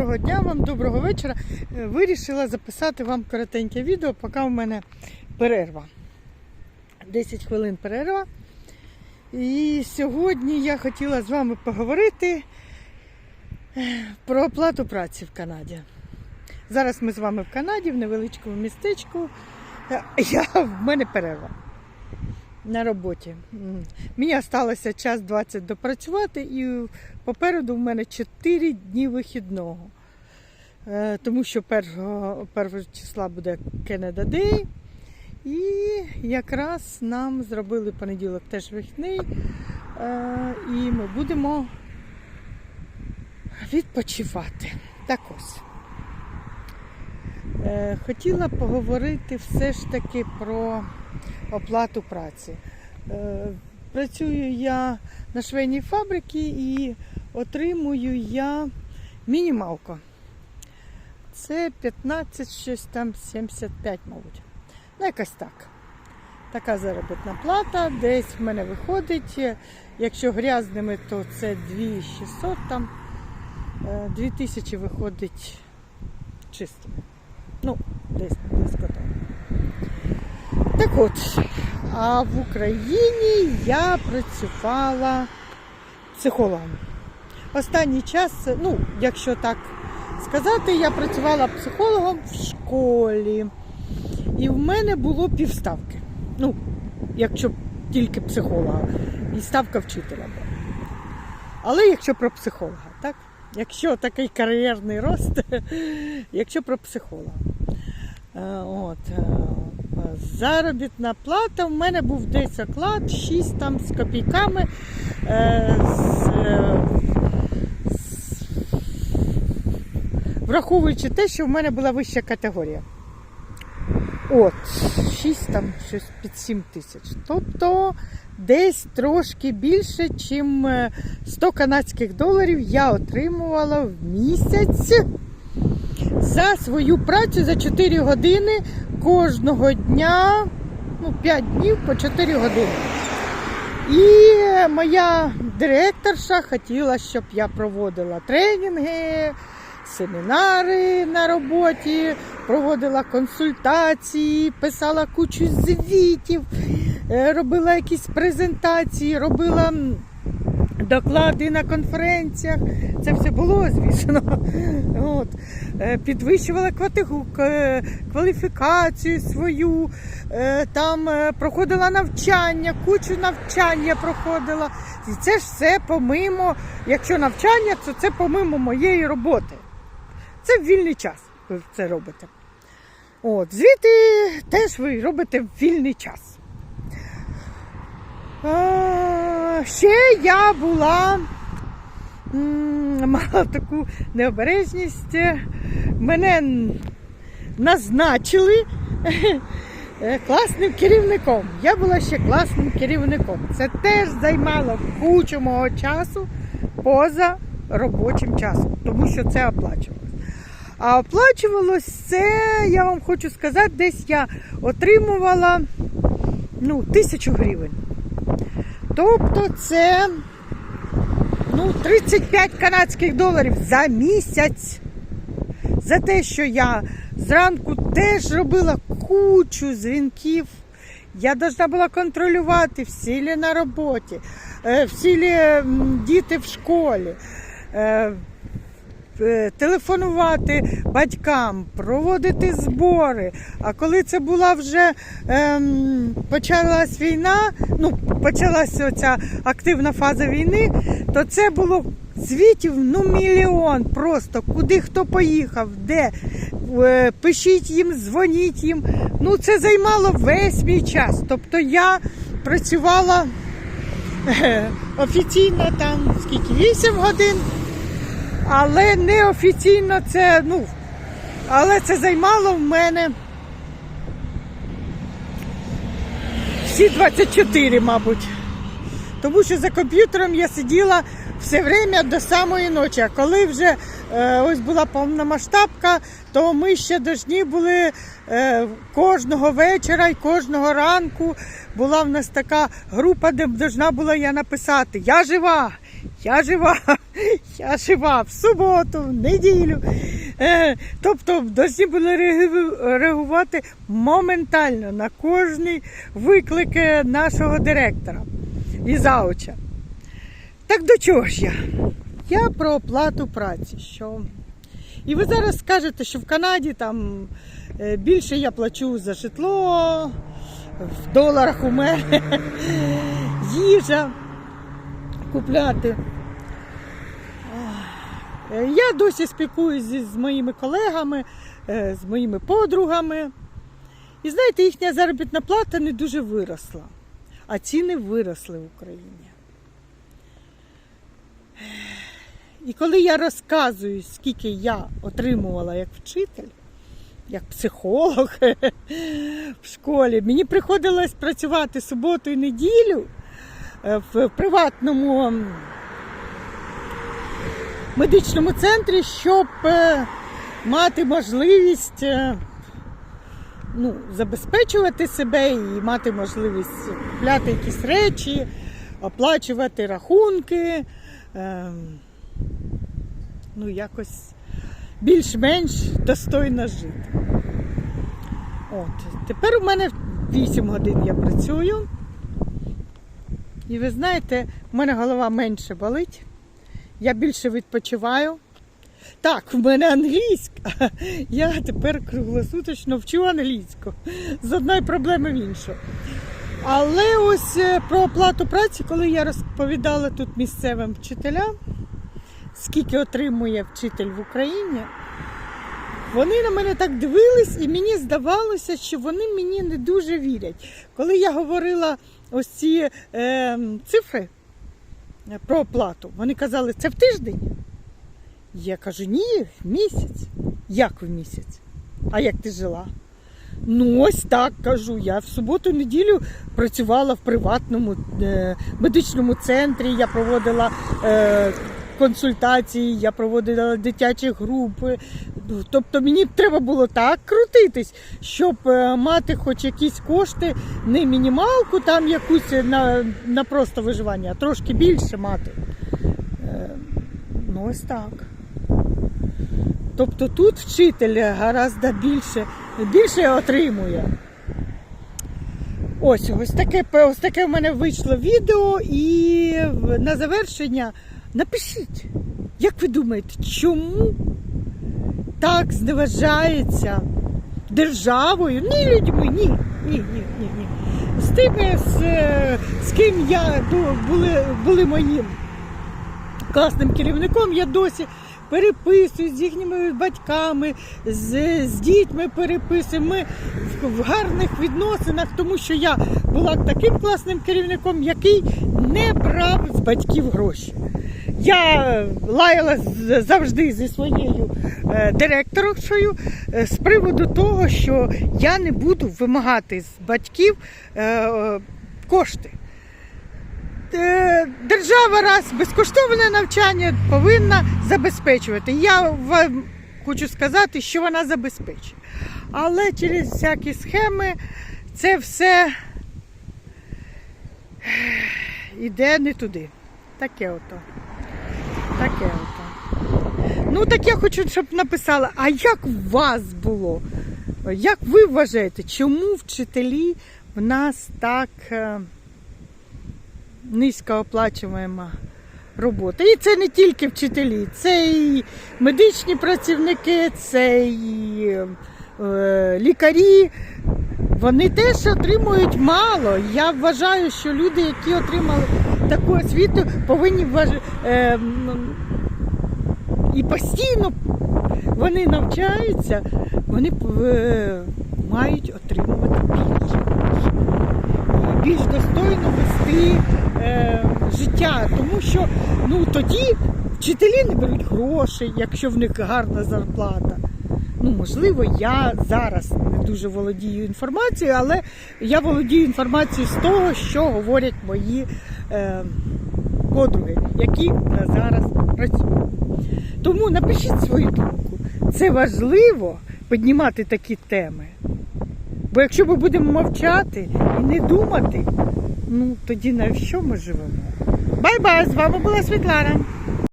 Доброго дня вам, доброго вечора. Е, Вирішила записати вам коротеньке відео, поки в мене перерва. 10 хвилин перерва. І сьогодні я хотіла з вами поговорити е, про оплату праці в Канаді. Зараз ми з вами в Канаді, в невеличкому містечку. Е, Я, в мене перерва на роботі. Мені залишилося час 20 допрацювати, і попереду в мене 4 дні вихідного. Е, Тому що 1, 1 числа буде Canada Day. І якраз нам зробили понеділок теж вихідний. Е, І ми будемо відпочивати. Так ось. Е, Хотіла поговорити все ж таки про оплату праці. Е, Працюю я на швейній фабриці і отримую я мінімалку. Це 15, щось там 75, мабуть. Ну, якось так. Така заробітна плата. Десь в мене виходить. е, Якщо грязними, то це 2600 там. е, 2000 виходить чистими. Ну, десь близько того. От, а в Україні я працювала психологом. Останній час, ну, якщо так сказати, я працювала психологом в школі. І в мене було півставки. Ну, якщо тільки психолога, і ставка вчителя була. Але якщо про психолога, так? Якщо такий кар'єрний рост, якщо про психолога. Е, От. Е, Заробітна плата в мене був десь оклад 6 там з копійками. е, з, е, Враховуючи те, що в мене була вища категорія. От, 6 там щось під 7 тисяч. Тобто десь трошки більше, ніж 100 канадських доларів я отримувала в місяць за свою працю за 4 години кожного дня, ну, 5 днів по 4 години. І моя директорша хотіла, щоб я проводила тренінги, семінари на роботі, проводила консультації, писала кучу звітів, е, робила якісь презентації, робила доклади на конференціях. Це все було, звісно. От. Е, Підвищувала кваліфікацію свою, е, там е, проходила навчання, кучу навчання проходила. І це ж все помимо, якщо навчання, то це помимо моєї роботи. Це в вільний час ви це робите. От, звідти теж ви робите в вільний час. Ще я була мала таку необережність. Мене назначили е, класним керівником. Я була ще класним керівником. Це теж займало кучу мого часу поза робочим часом, тому що це оплачувалось. А оплачувалось це, я вам хочу сказати, десь я отримувала ну, тисячу гривень. Тобто це ну, 35 канадських доларів за місяць. За те, що я зранку теж робила кучу дзвінків. Я повинна була контролювати всі лі на роботі, е, всі лі діти в школі. Е, Телефонувати батькам, проводити збори. А коли це була вже ем, почалась війна, ну почалася оця активна фаза війни, то це було звітів ну мільйон просто, куди хто поїхав, де. Е, Пишіть їм, дзвоніть їм. Ну це займало весь мій час. Тобто я працювала е, офіційно там скільки 8 годин, але неофіційно це, ну, але це займало в мене всі 24, мабуть. Тому що за комп'ютером я сиділа все время до самої ночі. А коли вже е, ось була повномасштабка, то ми ще дожні були е, кожного вечора і кожного ранку. Була в нас така група, де должна була я написати Я жива, я жива, я жива в суботу, в неділю. Е, тобто повинні були реагувати моментально на кожний виклик нашого директора і зауча. Так до чого ж я? Я про оплату праці. Що... І ви зараз скажете, що в Канаді там е, більше я плачу за житло, в доларах у мене їжа купляти. Е, Я досі спілкуюся з моїми колегами, е, з моїми подругами. І знаєте, їхня заробітна плата не дуже виросла, а ціни виросли в Україні. І коли я розказую, скільки я отримувала як вчитель, як психолог в школі, мені приходилось працювати суботу і неділю в приватному медичному центрі, щоб е, мати можливість е, ну, забезпечувати себе і мати можливість купляти якісь речі, оплачувати рахунки. е, Ну, якось більш-менш достойно жити. От. Тепер у мене 8 годин я працюю. І ви знаєте, в мене голова менше болить, я більше відпочиваю. Так, в мене англійська. Я тепер круглосуточно вчу англійську з одної проблеми в іншу. Але ось е, про оплату праці, коли я розповідала тут місцевим вчителям, скільки отримує вчитель в Україні, вони на мене так дивились, і мені здавалося, що вони мені не дуже вірять. Коли я говорила ось ці е, цифри про оплату, вони казали, це в тиждень. Я кажу, ні, в місяць. Як в місяць? А як ти жила? Ну, ось так кажу. Я в суботу-неділю працювала в приватному е, медичному центрі, я проводила е, консультації, я проводила дитячі групи. Ну, Тобто мені треба було так крутитись, щоб е, мати хоч якісь кошти, не мінімалку, там якусь на, на просто виживання, а трошки більше мати. Е, ну, ось так. Тобто тут вчитель гораздо більше, більше отримує. Ось, ось таке, ось таке в мене вийшло відео, і на завершення напишіть, як ви думаєте, чому так зневажається державою? Ні людьми, ні, ні, ні, ні, ні. З тими, з, з ким я були, були моїм класним керівником, я досі переписуюсь з їхніми батьками, з, з дітьми переписуємо. Ми в, в гарних відносинах, тому що я була таким класним керівником, який не брав з батьків гроші. Я лаяла завжди зі своєю е, директоршою е, з приводу того, що я не буду вимагати з батьків е, кошти. Держава раз безкоштовне навчання повинна забезпечувати. Я вам хочу сказати, що вона забезпечує. Але через всякі схеми це все іде не туди. Таке ото. Таке ото. Ну так я хочу, щоб написали, а як у вас було? Як ви вважаєте, чому вчителі в нас так е, низько оплачуємо робота? І це не тільки вчителі, це і медичні працівники, це і е, лікарі. Вони теж отримують мало. Я вважаю, що люди, які отримали таку освіту, повинні е, і постійно вони навчаються, вони е, мають отримувати більше. І більш достойно вести е, життя. Тому що ну, тоді вчителі не беруть грошей, якщо в них гарна зарплата. Ну, можливо, я зараз дуже володію інформацією, але я володію інформацією з того, що говорять мої е, подруги, які зараз працюють. Тому напишіть свою думку. Це важливо піднімати такі теми. Бо якщо ми будемо мовчати і не думати, ну тоді на що ми живемо? Бай-бай! З вами була Світлана.